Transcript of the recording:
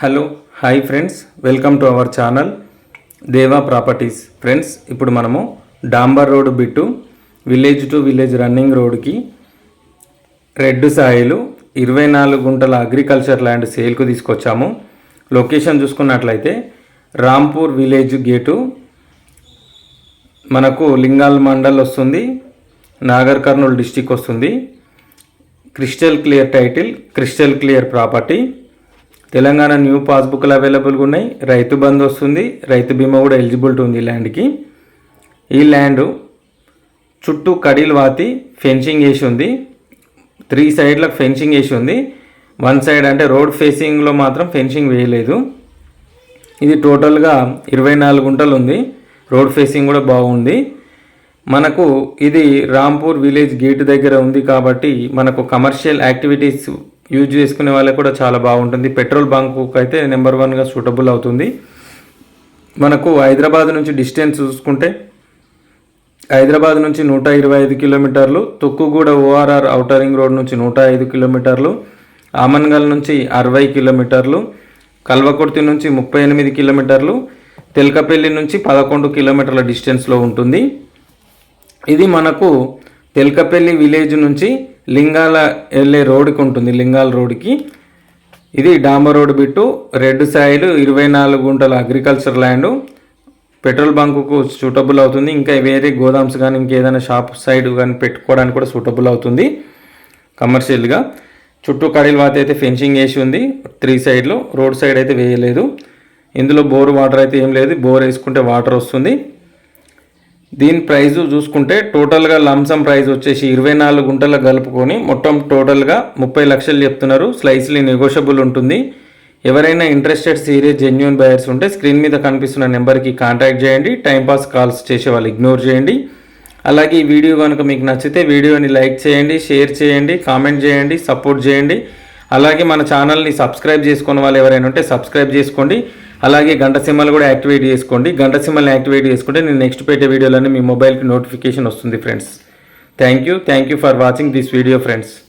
Hello hi friends welcome to our channel Deva properties friends ఇప్పుడు మనము డాంబర్ road bit village to village running రోడ్కి red soil ఇరవై నాలుగు గుంటల అగ్రికల్చర్ ల్యాండ్ సేల్కు తీసుకొచ్చాము. లొకేషన్ చూసుకున్నట్లయితే రాంపూర్ విలేజ్ గేటు మనకు లింగాల్ మండల్ వస్తుంది నాగర్ కర్నూలు డిస్టిక్ వస్తుంది. Crystal clear title crystal clear property Telangana new పాస్బుక్లు అవైలబుల్గా ఉన్నాయి. రైతు బంధు వస్తుంది. రైతు బీమా కూడా ఎలిజిబిలిటీ ఉంది ఈ ల్యాండ్కి. ఈ ల్యాండ్ చుట్టూ కడీలు వాతి ఫెన్సింగ్ వేసి ఉంది. త్రీ సైడ్లకు ఫెన్సింగ్ వేసి ఉంది. వన్ సైడ్ అంటే రోడ్ ఫేసింగ్లో మాత్రం ఫెన్సింగ్ వేయలేదు. ఇది టోటల్గా ఇరవై నాలుగు గుంటలు ఉంది. రోడ్ ఫేసింగ్ కూడా బాగుంది. మనకు ఇది రాంపూర్ విలేజ్ గేట్ దగ్గర ఉంది కాబట్టి మనకు కమర్షియల్ యాక్టివిటీస్ యూజ్ చేసుకునే వాళ్ళకి కూడా చాలా బాగుంటుంది. పెట్రోల్ బంకు అయితే నెంబర్ వన్గా సూటబుల్ అవుతుంది. మనకు హైదరాబాద్ నుంచి డిస్టెన్స్ చూసుకుంటే హైదరాబాద్ నుంచి నూట ఇరవై ఐదు కిలోమీటర్లు తొక్కుగూడ ఓఆర్ఆర్ అవుటరింగ్ రోడ్ నుంచి నూట ఐదు కిలోమీటర్లు ఆమన్గల్ నుంచి అరవై కిలోమీటర్లు కల్వకుర్తి నుంచి ముప్పై ఎనిమిది కిలోమీటర్లు తెల్కపల్లి నుంచి పదకొండు కిలోమీటర్ల డిస్టెన్స్లో ఉంటుంది. ఇది మనకు తెల్కపల్లి విలేజ్ నుంచి లింగాల వెళ్ళే రోడ్కి ఉంటుంది లింగాల రోడ్కి ఇది డాంబర్ రోడ్ బిట్టు రెడ్ సాయిల్ ఇరవై నాలుగు గుంటల అగ్రికల్చర్ ల్యాండ్. పెట్రోల్ బంకుకు సూటబుల్ అవుతుంది ఇంకా వేరే గోదామ్స్ కానీ ఇంకేదైనా షాప్ సైడ్ కానీ పెట్టుకోవడానికి కూడా సూటబుల్ అవుతుంది కమర్షియల్గా. చుట్టూ కడీల వాత అయితే ఫెన్సింగ్ వేసి ఉంది త్రీ సైడ్లో. రోడ్ సైడ్ అయితే వేయలేదు. ఇందులో బోర్ వాటర్ అయితే ఏం లేదు బోర్ వేసుకుంటే వాటర్ వస్తుంది. దీని ప్రైస్ చూసుకుంటే టోటల్గా లంసమ్ ప్రైస్ వచ్చేసి ఇరవై నాలుగు గుంటల కలుపుకొని మొత్తం టోటల్గా ముప్పై లక్షలు చెప్తున్నారు. స్లైస్లీ నెగోషియబుల్ ఉంటుంది. ఎవరైనా ఇంట్రెస్టెడ్ సీరియస్ జెన్యున్ బయర్స్ ఉంటే స్క్రీన్ మీద కనిపిస్తున్న నెంబర్కి కాంటాక్ట్ చేయండి. టైంపాస్ కాల్స్ చేసే వాళ్ళు ఇగ్నోర్ చేయండి. అలాగే ఈ వీడియో కనుక మీకు నచ్చితే వీడియోని లైక్ చేయండి షేర్ చేయండి కామెంట్ చేయండి సపోర్ట్ చేయండి. అలాగే మన ఛానల్ని సబ్స్క్రైబ్ చేసుకున్న వాళ్ళు ఎవరైనా ఉంటే సబ్స్క్రైబ్ చేసుకోండి. అలాగే గంట సింబల్ కూడా యాక్టివేట్ చేసుకోండి. గంట సింబల్ని యాక్టివేట్ చేసుకుంటే నేను నెక్స్ట్ పెట్టే వీడియోలన్నీ మీ మొబైల్కి నోటిఫికేషన్ వస్తుంది friends. Thank you thank you for watching this video friends